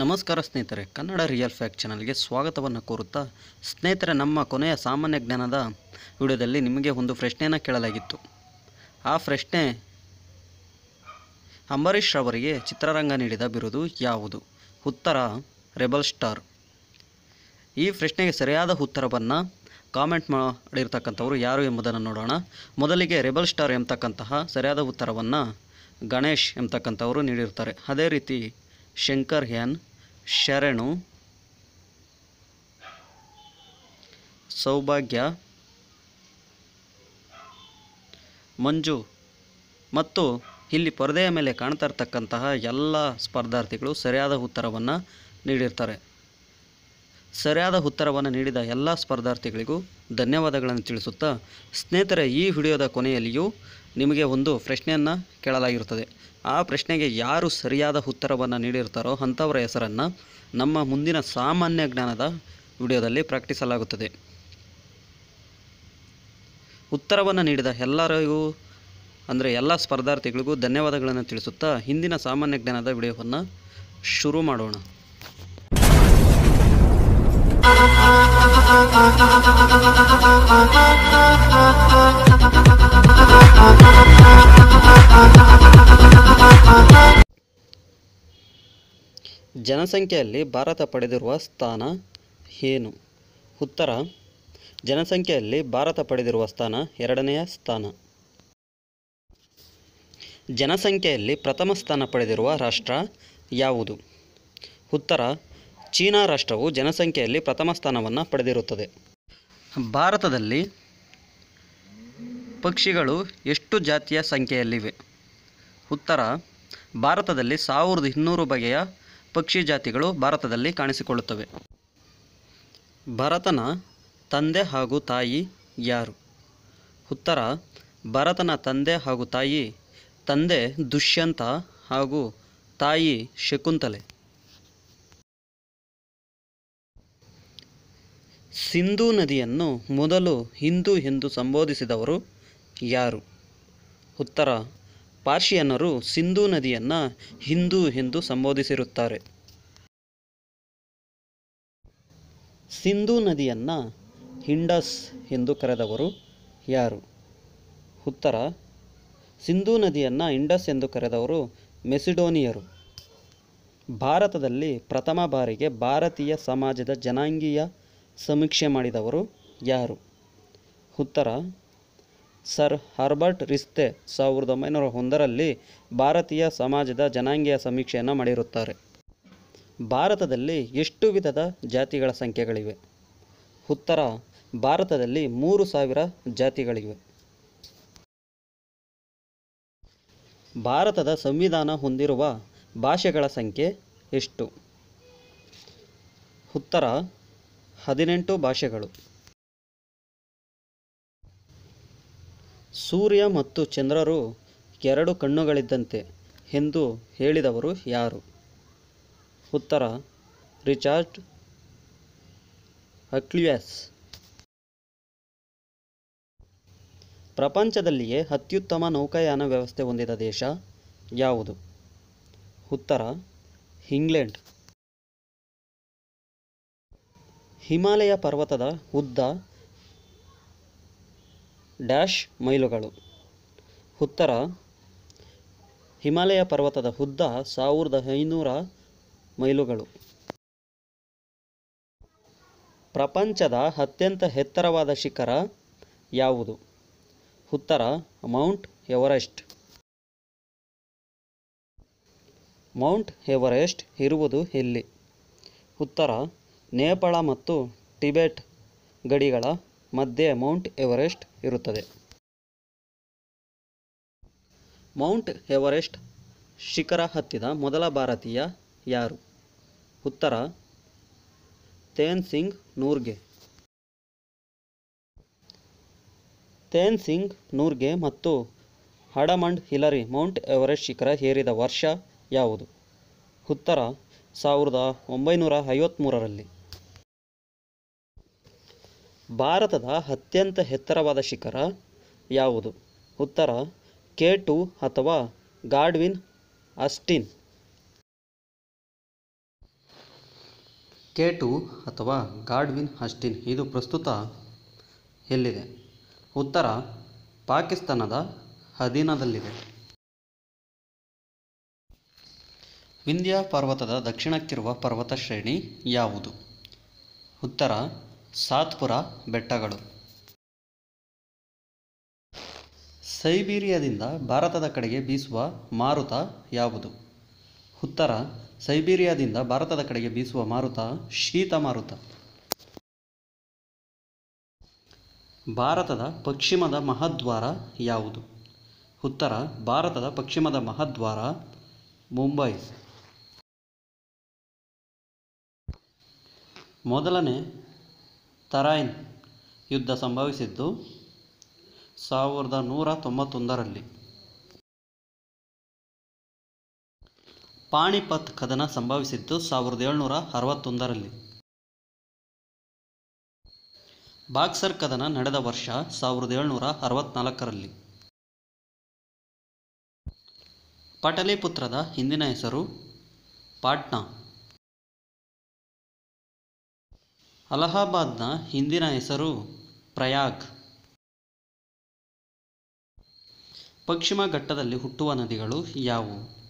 ನಮಸ್ಕಾರ ಸ್ನೇಹಿತರೆ, Kannada real fact ಚಾನಲ್ಗೆ ಸ್ವಾಗತವನ್ನು ಕೋರುತ್ತಾ, ಸ್ನೇಹಿತರೆ, ನಮ್ಮ ಕೊನೆಯ ಸಾಮಾನ್ಯ ಜ್ಞಾನದ ವಿಡಿಯೋದಲ್ಲಿ ನಿಮಗೆ ಒಂದು ಪ್ರಶ್ನೆಯನ್ನು ಕೇಳಲಾಗಿತ್ತು. ಆ ಪ್ರಶ್ನೆ, ಅಂಬರೀಷ್ ಅವರಿಗೆ ಚಿತ್ರರಂಗ ನೀಡಿದ ಬಿರುದು ಯಾವುದು? ಉತ್ತರ, ರೆಬಲ್ ಸ್ಟಾರ್. ಈ ಪ್ರಶ್ನೆಗೆ ಸರಿಯಾದ ಉತ್ತರವನ್ನು ಕಾಮೆಂಟ್ ಮಾಡಿರ್ತಕ್ಕಂಥವ್ರು ಯಾರು ಎಂಬುದನ್ನು ನೋಡೋಣ. ಮೊದಲಿಗೆ ರೆಬಲ್ ಸ್ಟಾರ್ ಎಂಬತಕ್ಕಂತಹ ಸರಿಯಾದ ಉತ್ತರವನ್ನು ಗಣೇಶ್ ಎಂಬತಕ್ಕಂಥವರು ನೀಡಿರ್ತಾರೆ ಅದೇ ರೀತಿ ಶಂಕರ್ ಎನ್ ಶರಣು. ಸೌಭಾಗ್ಯ. ಮಂಜು. ಮತ್ತು ಇಲ್ಲಿ ಪರದೆಯ ಮೇಲೆ ಕಾಣ್ತಾ ಇರ್ತಕ್ಕಂತಹ ಎಲ್ಲ ಸ್ಪರ್ಧಾರ್ಥಿಗಳು ಸರಿಯಾದ ಉತ್ತರವನ್ನು ನೀಡಿರ್ತಾರೆ. ಸರಿಯಾದ ಉತ್ತರವನ್ನು ನೀಡಿದ ಎಲ್ಲ ಸ್ಪರ್ಧಾರ್ಥಿಗಳಿಗೂ ಧನ್ಯವಾದಗಳನ್ನು ತಿಳಿಸುತ್ತಾ, ಸ್ನೇಹಿತರೆ, ಈ ವಿಡಿಯೋದ ಕೊನೆಯಲ್ಲಿಯೂ ನಿಮಗೆ ಒಂದು ಪ್ರಶ್ನೆಯನ್ನು ಕೇಳಲಾಗಿರುತ್ತದೆ. ಆ ಪ್ರಶ್ನೆಗೆ ಯಾರು ಸರಿಯಾದ ಉತ್ತರವನ್ನು ನೀಡಿರ್ತಾರೋ ಅಂಥವರ ಹೆಸರನ್ನು ನಮ್ಮ ಮುಂದಿನ ಸಾಮಾನ್ಯ ಜ್ಞಾನದ ವಿಡಿಯೋದಲ್ಲಿ ಪ್ರಕಟಿಸಲಾಗುತ್ತದೆ. ಉತ್ತರವನ್ನು ನೀಡಿದ ಎಲ್ಲರಿಗೂ, ಅಂದರೆ ಎಲ್ಲ ಸ್ಪರ್ಧಾರ್ಥಿಗಳಿಗೂ ಧನ್ಯವಾದಗಳನ್ನು ತಿಳಿಸುತ್ತಾ, ಹಿಂದಿನ ಸಾಮಾನ್ಯ ಜ್ಞಾನದ ವಿಡಿಯೋವನ್ನು ಶುರು ಮಾಡೋಣ. ಜನಸಂಖ್ಯೆಯಲ್ಲಿ ಭಾರತ ಪಡೆದಿರುವ ಸ್ಥಾನ ಏನು? ಉತ್ತರ, ಜನಸಂಖ್ಯೆಯಲ್ಲಿ ಭಾರತ ಪಡೆದಿರುವ ಸ್ಥಾನ ಎರಡನೆಯ ಸ್ಥಾನ. ಜನಸಂಖ್ಯೆಯಲ್ಲಿ ಪ್ರಥಮ ಸ್ಥಾನ ಪಡೆದಿರುವ ರಾಷ್ಟ್ರ ಯಾವುದು? ಉತ್ತರ ಚೀನಾ ರಾಷ್ಟ್ರವು ಜನಸಂಖ್ಯೆಯಲ್ಲಿ ಪ್ರಥಮ ಸ್ಥಾನವನ್ನು ಪಡೆದಿರುತ್ತದೆ. ಭಾರತದಲ್ಲಿ ಪಕ್ಷಿಗಳು ಎಷ್ಟು ಜಾತಿಯ ಸಂಖ್ಯೆಯಲ್ಲಿವೆ? ಉತ್ತರ, ಭಾರತದಲ್ಲಿ ಸಾವಿರದ ಇನ್ನೂರು ಬಗೆಯ ಪಕ್ಷಿ ಜಾತಿಗಳು ಭಾರತದಲ್ಲಿ ಕಾಣಿಸಿಕೊಳ್ಳುತ್ತವೆ. ಭರತನ ತಂದೆ ಹಾಗೂ ತಾಯಿ ಯಾರು? ಉತ್ತರ, ಭರತನ ತಂದೆ ಹಾಗೂ ತಾಯಿ ತಂದೆ ದುಷ್ಯಂತ ಹಾಗೂ ತಾಯಿ ಶಕುಂತಲೆ. ಸಿಂಧೂ ನದಿಯನ್ನು ಮೊದಲು ಹಿಂದೂ ಎಂದು ಸಂಬೋಧಿಸಿದವರು ಯಾರು? ಉತ್ತರ. ಪಾರ್ಷಿಯನ್ನರು ಸಿಂಧೂ ನದಿಯನ್ನು ಹಿಂದೂ ಎಂದು ಸಂಬೋಧಿಸಿರುತ್ತಾರೆ. ಸಿಂಧೂ ನದಿಯನ್ನು ಹಿಂಡಸ್ ಎಂದು ಕರೆದವರು ಯಾರು? ಉತ್ತರ. ಸಿಂಧೂ ನದಿಯನ್ನು ಇಂಡಸ್ ಎಂದು ಕರೆದವರು ಮೆಸಿಡೋನಿಯರು. ಭಾರತದಲ್ಲಿ ಪ್ರಥಮ ಬಾರಿಗೆ ಭಾರತೀಯ ಸಮಾಜದ ಜನಾಂಗೀಯ ಸಮೀಕ್ಷೆ ಮಾಡಿದವರು ಯಾರು? ಉತ್ತರ, ಸರ್ ಹರ್ಬರ್ಟ್ ರಿಸ್ತೆ ಸಾವಿರದ ಒಂಬೈನೂರ ಒಂದರಲ್ಲಿ ಭಾರತೀಯ ಸಮಾಜದ ಜನಾಂಗೀಯ ಸಮೀಕ್ಷೆಯನ್ನು ಮಾಡಿರುತ್ತಾರೆ. ಭಾರತದಲ್ಲಿ ಎಷ್ಟು ವಿಧದ ಜಾತಿಗಳ ಸಂಖ್ಯೆಗಳಿವೆ? ಉತ್ತರ, ಭಾರತದಲ್ಲಿ ಮೂರು ಸಾವಿರ ಜಾತಿಗಳಿವೆ. ಭಾರತದ ಸಂವಿಧಾನ ಹೊಂದಿರುವ ಭಾಷೆಗಳ ಸಂಖ್ಯೆ ಎಷ್ಟು? ಉತ್ತರ ಹದಿನೆಂಟು ಭಾಷೆಗಳು. ಸೂರ್ಯ ಮತ್ತು ಚಂದ್ರರು ಎರಡು ಕಣ್ಣುಗಳಿದ್ದಂತೆ ಎಂದು ಹೇಳಿದವರು ಯಾರು? ಉತ್ತರ, ರಿಚಾರ್ಡ್ ಅಕ್ಲಿಯಸ್. ಪ್ರಪಂಚದಲ್ಲಿಯೇ ಅತ್ಯುತ್ತಮ ನೌಕಾಯಾನ ವ್ಯವಸ್ಥೆ ಹೊಂದಿದ ದೇಶ ಯಾವುದು? ಉತ್ತರ, ಇಂಗ್ಲೆಂಡ್. ಹಿಮಾಲಯ ಪರ್ವತದ ಉದ್ದ ಡ್ಯಾಶ್ ಮೈಲುಗಳು. ಉತ್ತರ ಹಿಮಾಲಯ ಪರ್ವತದ ಉದ್ದ ಸಾವಿರದ ಐನೂರ ಮೈಲುಗಳು. ಪ್ರಪಂಚದ ಅತ್ಯಂತ ಎತ್ತರವಾದ ಶಿಖರ ಯಾವುದು? ಉತ್ತರ ಮೌಂಟ್ ಎವರೆಸ್ಟ್. ಮೌಂಟ್ ಎವರೆಸ್ಟ್ ಇರುವುದು ಎಲ್ಲಿ? ಉತ್ತರ ನೇಪಾಳ ಮತ್ತು ಟಿಬೆಟ್ ಗಡಿಗಳ ಮಧ್ಯೆ ಮೌಂಟ್ ಎವರೆಸ್ಟ್ ಇರುತ್ತದೆ. ಮೌಂಟ್ ಎವರೆಸ್ಟ್ ಶಿಖರ ಹತ್ತಿದ ಮೊದಲ ಭಾರತೀಯ ಯಾರು? ಉತ್ತರ ತೇನ್ ಸಿಂಗ್ ನೂರ್ಗೆ. ತೇನ್ ಸಿಂಗ್ ನೂರ್ಗೆ ಮತ್ತು ಹಡಮಂಡ್ ಹಿಲರಿ ಮೌಂಟ್ ಎವರೆಸ್ಟ್ ಶಿಖರ ಏರಿದ ವರ್ಷ ಯಾವುದು? ಉತ್ತರ, ಸಾವಿರದ ಒಂಬೈನೂರ ಐವತ್ತ್ಮೂರರಲ್ಲಿ ಭಾರತದ ಅತ್ಯಂತ ಎತ್ತರವಾದ ಶಿಖರ ಯಾವುದು? ಉತ್ತರ, ಕೆ ಟು ಅಥವಾ ಗಾಡ್ವಿನ್ ಅಸ್ಟಿನ್. ಕೆ ಟು ಅಥವಾ ಗಾಡ್ವಿನ್ ಅಸ್ಟಿನ್, ಇದು ಪ್ರಸ್ತುತ ಎಲ್ಲಿದೆ? ಉತ್ತರ, ಪಾಕಿಸ್ತಾನದ ಅಧೀನದಲ್ಲಿದೆ. ವಿಂಧ್ಯ ಪರ್ವತದ ದಕ್ಷಿಣಕ್ಕಿರುವ ಪರ್ವತ ಶ್ರೇಣಿ ಯಾವುದು? ಉತ್ತರ ಸಾತ್ಪುರ ಬೆಟ್ಟಗಳು. ಸೈಬೀರಿಯಾದಿಂದ ಭಾರತದ ಕಡೆಗೆ ಬೀಸುವ ಮಾರುತ ಯಾವುದು? ಉತ್ತರ, ಸೈಬೀರಿಯಾದಿಂದ ಭಾರತದ ಕಡೆಗೆ ಬೀಸುವ ಮಾರುತ ಶೀತ ಮಾರುತ. ಭಾರತದ ಪಶ್ಚಿಮದ ಮಹಾದ್ವಾರ ಯಾವುದು? ಉತ್ತರ, ಭಾರತದ ಪಶ್ಚಿಮದ ಮಹಾದ್ವಾರ ಮುಂಬೈ. ಮೊದಲನೇ ತರೈನ್ ಯುದ್ಧ ಸಂಭವಿಸಿದ್ದು ಸಾವಿರದ ನೂರ ತೊಂಬತ್ತೊಂದರಲ್ಲಿ. ಪಾಣಿಪತ್ ಕದನ ಸಂಭವಿಸಿದ್ದು ಸಾವಿರದ ಏಳ್ನೂರ ಅರವತ್ತೊಂದರಲ್ಲಿ. ಬಾಕ್ಸರ್ ಕದನ ನಡೆದ ವರ್ಷ ಸಾವಿರದ ಏಳ್ನೂರ ಅರವತ್ನಾಲ್ಕರಲ್ಲಿ. ಪಟಲಿಪುತ್ರದ ಹಿಂದಿನ ಹೆಸರು ಪಾಟ್ನಾ. ಅಲಹಾಬಾದ್ನ ಹಿಂದಿನ ಹೆಸರು ಪ್ರಯಾಗ್. ಪಶ್ಚಿಮ ಘಟ್ಟದಲ್ಲಿ ಹುಟ್ಟುವ ನದಿಗಳು ಯಾವುವು?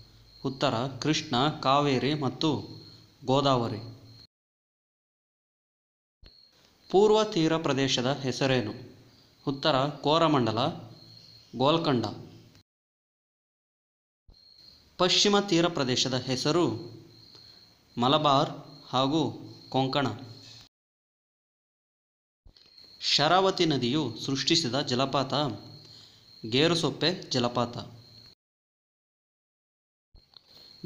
ಉತ್ತರ, ಕೃಷ್ಣ, ಕಾವೇರಿ ಮತ್ತು ಗೋದಾವರಿ. ಪೂರ್ವ ತೀರ ಪ್ರದೇಶದ ಹೆಸರೇನು? ಉತ್ತರ, ಕೋರಮಂಡಲ, ಗೋಲ್ಕಂಡ. ಪಶ್ಚಿಮ ತೀರ ಪ್ರದೇಶದ ಹೆಸರು ಮಲಬಾರ್ ಹಾಗೂ ಕೊಂಕಣ. ಶರಾವತಿ ನದಿಯು ಸೃಷ್ಟಿಸಿದ ಜಲಪಾತ, ಗೇರುಸೊಪ್ಪೆ ಜಲಪಾತ.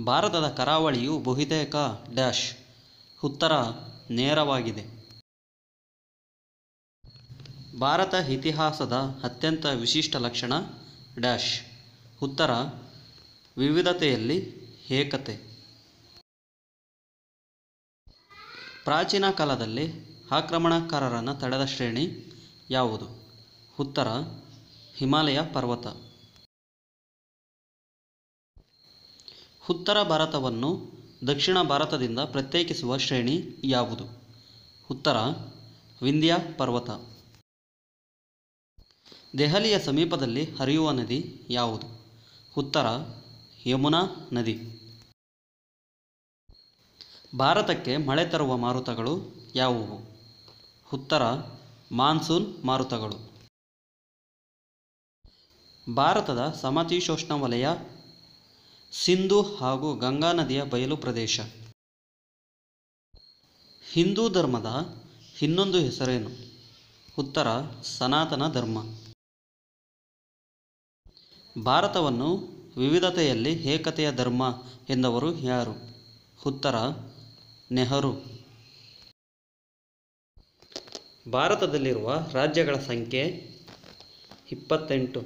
ಭಾರತದ ಕರಾವಳಿಯು ಬಹುತೇಕ ಡ್ಯಾಶ್, ಉತ್ತರ ನೇರವಾಗಿದೆ. ಭಾರತ ಇತಿಹಾಸದ ಅತ್ಯಂತ ವಿಶಿಷ್ಟ ಲಕ್ಷಣ ಡ್ಯಾಶ್, ಉತ್ತರ ವಿವಿಧತೆಯಲ್ಲಿ ಏಕತೆ. ಪ್ರಾಚೀನ ಕಾಲದಲ್ಲಿ ಆಕ್ರಮಣಕಾರರನ್ನು ತಡೆದ ಶ್ರೇಣಿ ಯಾವುದು? ಉತ್ತರ, ಹಿಮಾಲಯ ಪರ್ವತ. ಉತ್ತರ ಭಾರತವನ್ನು ದಕ್ಷಿಣ ಭಾರತದಿಂದ ಪ್ರತ್ಯೇಕಿಸುವ ಶ್ರೇಣಿ ಯಾವುದು? ಉತ್ತರ, ವಿಂಧ್ಯ ಪರ್ವತ. ದೆಹಲಿಯ ಸಮೀಪದಲ್ಲಿ ಹರಿಯುವ ನದಿ ಯಾವುದು? ಉತ್ತರ, ಯಮುನಾ ನದಿ. ಭಾರತಕ್ಕೆ ಮಳೆ ತರುವ ಮಾರುತಗಳು ಯಾವುವು? ಉತ್ತರ, ಮಾನ್ಸೂನ್ ಮಾರುತಗಳು. ಭಾರತದ ಸಮಶೀತೋಷ್ಣ ವಲಯ, ಸಿಂಧು ಹಾಗೂ ಗಂಗಾ ನದಿಯ ಬಯಲು ಪ್ರದೇಶ. ಹಿಂದೂ ಧರ್ಮದ ಇನ್ನೊಂದು ಹೆಸರೇನು? ಉತ್ತರ, ಸನಾತನ ಧರ್ಮ. ಭಾರತವನ್ನು ವಿವಿಧತೆಯಲ್ಲಿ ಏಕತೆಯ ಧರ್ಮ ಎಂದವರು ಯಾರು? ಉತ್ತರ, ನೆಹರು. ಭಾರತದಲ್ಲಿರುವ ರಾಜ್ಯಗಳ ಸಂಖ್ಯೆ ಇಪ್ಪತ್ತೆಂಟು.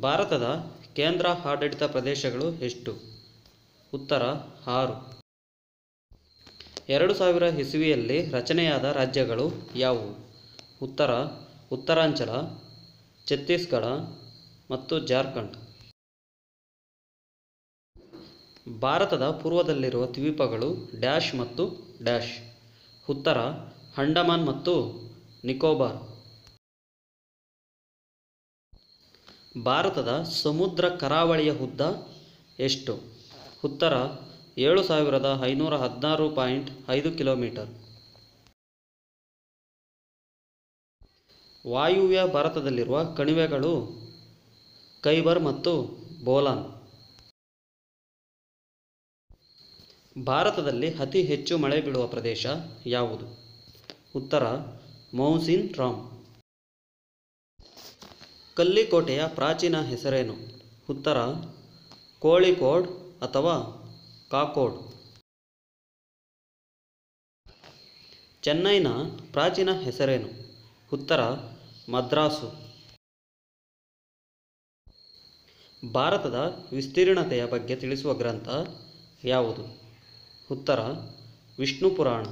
ಭಾರತದ ಕೇಂದ್ರ ಆಡಳಿತ ಪ್ರದೇಶಗಳು ಎಷ್ಟು? ಉತ್ತರ ಆರು. ಎರಡು ಸಾವಿರ ಇಸುವಿಯಲ್ಲಿ ರಚನೆಯಾದ ರಾಜ್ಯಗಳು ಯಾವುವು? ಉತ್ತರ, ಉತ್ತರಾಂಚಲ, ಛತ್ತೀಸ್ಗಢ ಮತ್ತು ಜಾರ್ಖಂಡ್. ಭಾರತದ ಪೂರ್ವದಲ್ಲಿರುವ ದ್ವೀಪಗಳು ಡ್ಯಾಶ್ ಮತ್ತು ಡ್ಯಾಶ್. ಉತ್ತರ, ಅಂಡಮಾನ್ ಮತ್ತು ನಿಕೋಬಾರ್. ಭಾರತದ ಸಮುದ್ರ ಕರಾವಳಿಯ ಉದ್ದ ಎಷ್ಟು? ಉತ್ತರ, ಏಳು ಸಾವಿರದ ಐನೂರ ಹದಿನಾರು ಪಾಯಿಂಟ್ ಐದು ಕಿಲೋಮೀಟರ್. ವಾಯುವ್ಯ ಭಾರತದಲ್ಲಿರುವ ಕಣಿವೆಗಳು ಕೈಬರ್ ಮತ್ತು ಬೋಲಾನ್. ಭಾರತದಲ್ಲಿ ಅತಿ ಹೆಚ್ಚು ಮಳೆ ಬೀಳುವ ಪ್ರದೇಶ ಯಾವುದು? ಉತ್ತರ ಮೌಸಿನ್ ರಾಮ್. ಕಲ್ಲಿಕೋಟೆಯ ಪ್ರಾಚೀನ ಹೆಸರೇನು? ಉತ್ತರ, ಕೋಳಿಕೋಡ್ ಅಥವಾ ಕಾಕೋಡ್. ಚೆನ್ನೈನ ಪ್ರಾಚೀನ ಹೆಸರೇನು? ಉತ್ತರ, ಮದ್ರಾಸು. ಭಾರತದ ವಿಸ್ತೀರ್ಣತೆಯ ಬಗ್ಗೆ ತಿಳಿಸುವ ಗ್ರಂಥ ಯಾವುದು? ಉತ್ತರ, ವಿಷ್ಣು ಪುರಾಣ.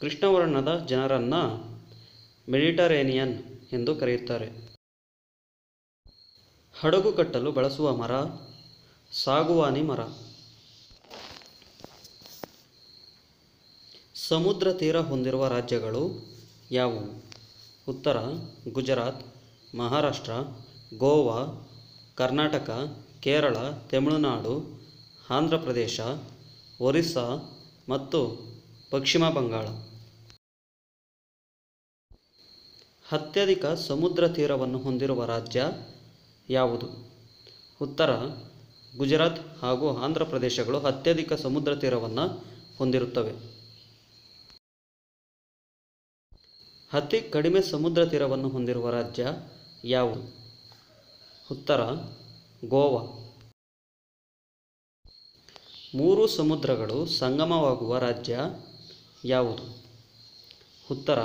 ಕೃಷ್ಣವರ್ಣದ ಜನರನ್ನು ಮೆಡಿಟರೇನಿಯನ್ ಎಂದು ಕರೆಯುತ್ತಾರೆ. ಹಡಗು ಕಟ್ಟಲು ಬಳಸುವ ಮರ, ಸಾಗುವಾನಿ ಮರ. ಸಮುದ್ರ ತೀರ ಹೊಂದಿರುವ ರಾಜ್ಯಗಳು ಯಾವುವು? ಉತ್ತರ, ಗುಜರಾತ್, ಮಹಾರಾಷ್ಟ್ರ, ಗೋವಾ, ಕರ್ನಾಟಕ ಕೇರಳ, ತಮಿಳುನಾಡು, ಆಂಧ್ರ ಪ್ರದೇಶ, ಒರಿಸ್ಸಾ ಮತ್ತು ಪಶ್ಚಿಮ ಬಂಗಾಳ. ಅತ್ಯಧಿಕ ಸಮುದ್ರ ತೀರವನ್ನು ಹೊಂದಿರುವ ರಾಜ್ಯ ಯಾವುದು? ಉತ್ತರ, ಗುಜರಾತ್ ಹಾಗೂ ಆಂಧ್ರ ಪ್ರದೇಶಗಳು ಅತ್ಯಧಿಕ ಸಮುದ್ರ ತೀರವನ್ನು ಹೊಂದಿರುತ್ತವೆ. ಅತಿ ಕಡಿಮೆ ಸಮುದ್ರ ತೀರವನ್ನು ಹೊಂದಿರುವ ರಾಜ್ಯ ಯಾವುದು? ಉತ್ತರ ಗೋವಾ. ಮೂರು ಸಮುದ್ರಗಳು ಸಂಗಮವಾಗುವ ರಾಜ್ಯ ಯಾವುದು? ಉತ್ತರ,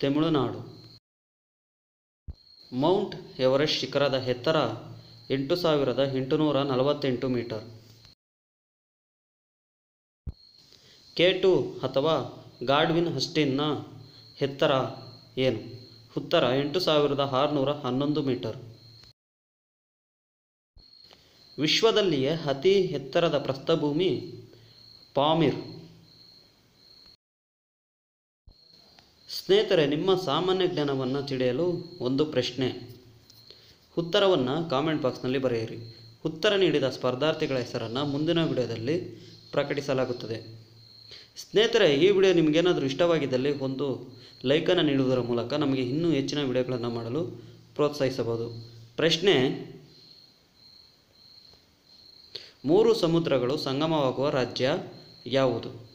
ತಮಿಳುನಾಡು. ಮೌಂಟ್ ಎವರೆಸ್ಟ್ ಶಿಖರದ ಎತ್ತರ ಎಂಟು ಸಾವಿರದ ಎಂಟುನೂರ ನಲವತ್ತೆಂಟು ಮೀಟರ್. ಕೆ ಟು ಅಥವಾ ಗಾಡ್ವಿನ್ ಹಸ್ಟಿನ್ನ ಎತ್ತರ ಏನು? ಉತ್ತರ ಎಂಟು ಸಾವಿರದ ಆರುನೂರ ಹನ್ನೊಂದು ಮೀಟರ್. ವಿಶ್ವದಲ್ಲಿಯೇ ಅತಿ ಎತ್ತರದ ಪ್ರಸ್ಥಭೂಮಿ ಪಾಮಿರ್. ಸ್ನೇಹಿತರೆ, ನಿಮ್ಮ ಸಾಮಾನ್ಯ ಜ್ಞಾನವನ್ನು ತಿಳಿಯಲು ಒಂದು ಪ್ರಶ್ನೆ. ಉತ್ತರವನ್ನು ಕಾಮೆಂಟ್ ಬಾಕ್ಸ್ನಲ್ಲಿ ಬರೆಯಿರಿ. ಉತ್ತರ ನೀಡಿದ ಸ್ಪರ್ಧಾರ್ಥಿಗಳ ಹೆಸರನ್ನು ಮುಂದಿನ ವಿಡಿಯೋದಲ್ಲಿ ಪ್ರಕಟಿಸಲಾಗುತ್ತದೆ. ಸ್ನೇಹಿತರೆ, ಈ ವಿಡಿಯೋ ನಿಮಗೇನಾದರೂ ಇಷ್ಟವಾಗಿದ್ದಲ್ಲಿ ಒಂದು ಲೈಕನ್ನು ನೀಡುವುದರ ಮೂಲಕ ನಮಗೆ ಇನ್ನೂ ಹೆಚ್ಚಿನ ವಿಡಿಯೋಗಳನ್ನು ಮಾಡಲು ಪ್ರೋತ್ಸಾಹಿಸಬಹುದು. ಪ್ರಶ್ನೆ ಮೂರು ಸಮುದ್ರಗಳು ಸಂಗಮವಾಗುವ ರಾಜ್ಯ ಯಾವುದು?